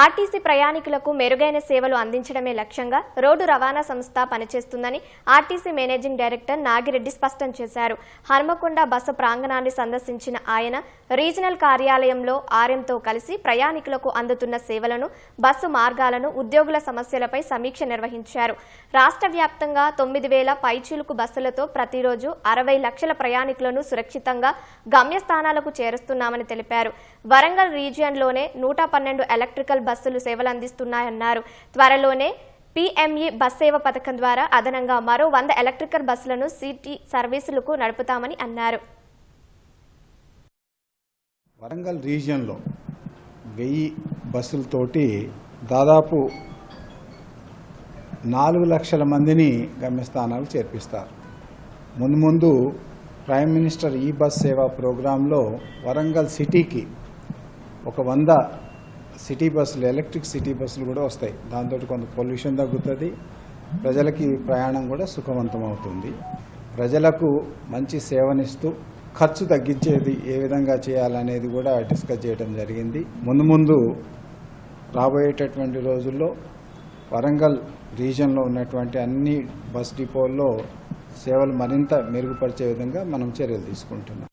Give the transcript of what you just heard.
RTC ప్రయాణికులకు మెరుగైన సేవలు అందించడమే లక్ష్యంగా రోడ్డు రవాణా సంస్థ పనిచేస్తుందని ఆర్టీసీ మేనేజింగ్ డైరెక్టర్ నాగిరెడ్డి స్పష్టం చేశారు. హన్మకొండ బస్సు ప్రాంగణాన్ని సందర్శించిన ఆయన రీజనల్ కార్యాలయంలో ఆర్ఎంతో కలిసి ప్రయాణికులకు అందుతున్న సేవలను బస్సు మార్గాలను ఉద్యోగుల సమస్యలపై సమీక్ష నిర్వహించారు. రాష్ట్ర వ్యాప్తంగా తొమ్మిది వేల పైచీలుకు బస్సులతో ప్రతిరోజు అరవై లక్షల ప్రయాణికులను సురక్షితంగా గమ్యస్థానాలకు చేరుస్తున్నామని తెలిపారు. వరంగల్ రీజియన్లోనే నూట పన్నెండు ఎలక్ట్రికల్ బస్సులు సేవలు అందిస్తున్నాయన్నారు. త్వరలోనే పీఎంఈ బస్ సేవ పథకం ద్వారా అదనంగా మరో వంద ఎలక్ట్రికల్ బస్సులను సిటీ సర్వీసులకు నడుపుతామని అన్నారు. వరంగల్ రీజియన్లో వెయ్యి బస్సులతోటి దాదాపు నాలుగు లక్షల మందిని గమ్యస్థానాలు చేర్పిస్తారు. ముందు ముందు ప్రైమ్ మినిస్టర్ ఈ బస్ సేవా ప్రోగ్రాంలో వరంగల్ సిటీకి ఒక వంద సిటీ బస్సులు ఎలక్ట్రిక్ సిటీ బస్సులు కూడా వస్తాయి. దాంతో కొంత పొల్యూషన్ తగ్గుతుంది. ప్రజలకి ప్రయాణం కూడా సుఖవంతం అవుతుంది ప్రజలకు మంచి సేవనిస్తూ ఖర్చు తగ్గించేది ఏ విధంగా చేయాలనేది కూడా డిస్కస్ చేయడం జరిగింది. ముందు ముందు రాబోయేటటువంటి రోజుల్లో వరంగల్ రీజన్లో ఉన్నటువంటి అన్ని బస్ డిపోల్లో సేవలు మరింత మెరుగుపరిచే విధంగా మనం చర్యలు తీసుకుంటున్నాం.